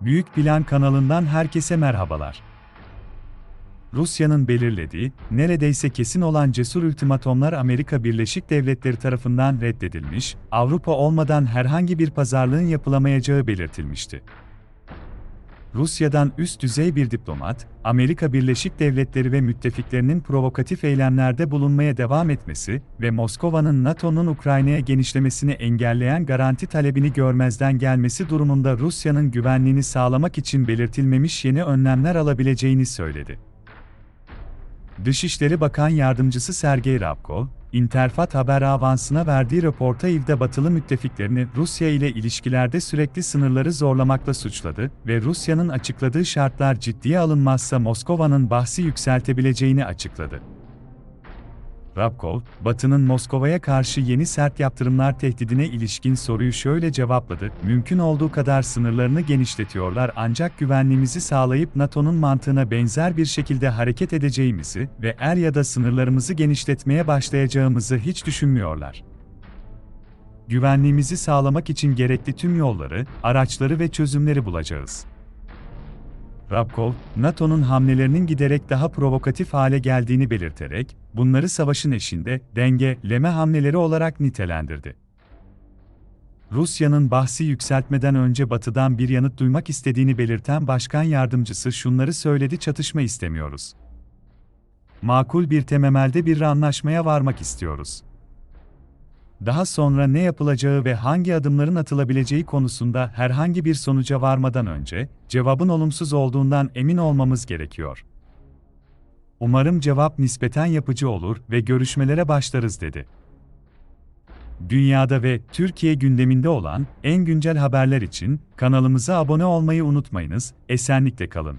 Büyük Plan kanalından herkese merhabalar. Rusya'nın belirlediği, neredeyse kesin olan cesur ultimatomlar Amerika Birleşik Devletleri tarafından reddedilmiş, Avrupa olmadan herhangi bir pazarlığın yapılamayacağı belirtilmişti. Rusya'dan üst düzey bir diplomat, Amerika Birleşik Devletleri ve müttefiklerinin provokatif eylemlerde bulunmaya devam etmesi ve Moskova'nın NATO'nun Ukrayna'ya genişlemesini engelleyen garanti talebini görmezden gelmesi durumunda Rusya'nın güvenliğini sağlamak için belirtilmemiş yeni önlemler alabileceğini söyledi. Dışişleri Bakan Yardımcısı Sergey Rabkov, Interfat Haber Avansı'na verdiği röportajda batılı müttefiklerini Rusya ile ilişkilerde sürekli sınırları zorlamakla suçladı ve Rusya'nın açıkladığı şartlar ciddiye alınmazsa Moskova'nın bahsi yükseltebileceğini açıkladı. Rabkov, Batı'nın Moskova'ya karşı yeni sert yaptırımlar tehdidine ilişkin soruyu şöyle cevapladı: Mümkün olduğu kadar sınırlarını genişletiyorlar ancak güvenliğimizi sağlayıp NATO'nun mantığına benzer bir şekilde hareket edeceğimizi ve er ya da sınırlarımızı genişletmeye başlayacağımızı hiç düşünmüyorlar. Güvenliğimizi sağlamak için gerekli tüm yolları, araçları ve çözümleri bulacağız. Rabkov, NATO'nun hamlelerinin giderek daha provokatif hale geldiğini belirterek, bunları savaşın eşinde dengeleme hamleleri olarak nitelendirdi. Rusya'nın bahsi yükseltmeden önce Batı'dan bir yanıt duymak istediğini belirten başkan yardımcısı şunları söyledi: çatışma istemiyoruz. Makul bir temelde bir anlaşmaya varmak istiyoruz daha sonra ne yapılacağı ve hangi adımların atılabileceği konusunda herhangi bir sonuca varmadan önce, cevabın olumsuz olduğundan emin olmamız gerekiyor. Umarım cevap nispeten yapıcı olur ve görüşmelere başlarız dedi. Dünyada ve Türkiye gündeminde olan en güncel haberler için kanalımıza abone olmayı unutmayınız, esenlikle kalın.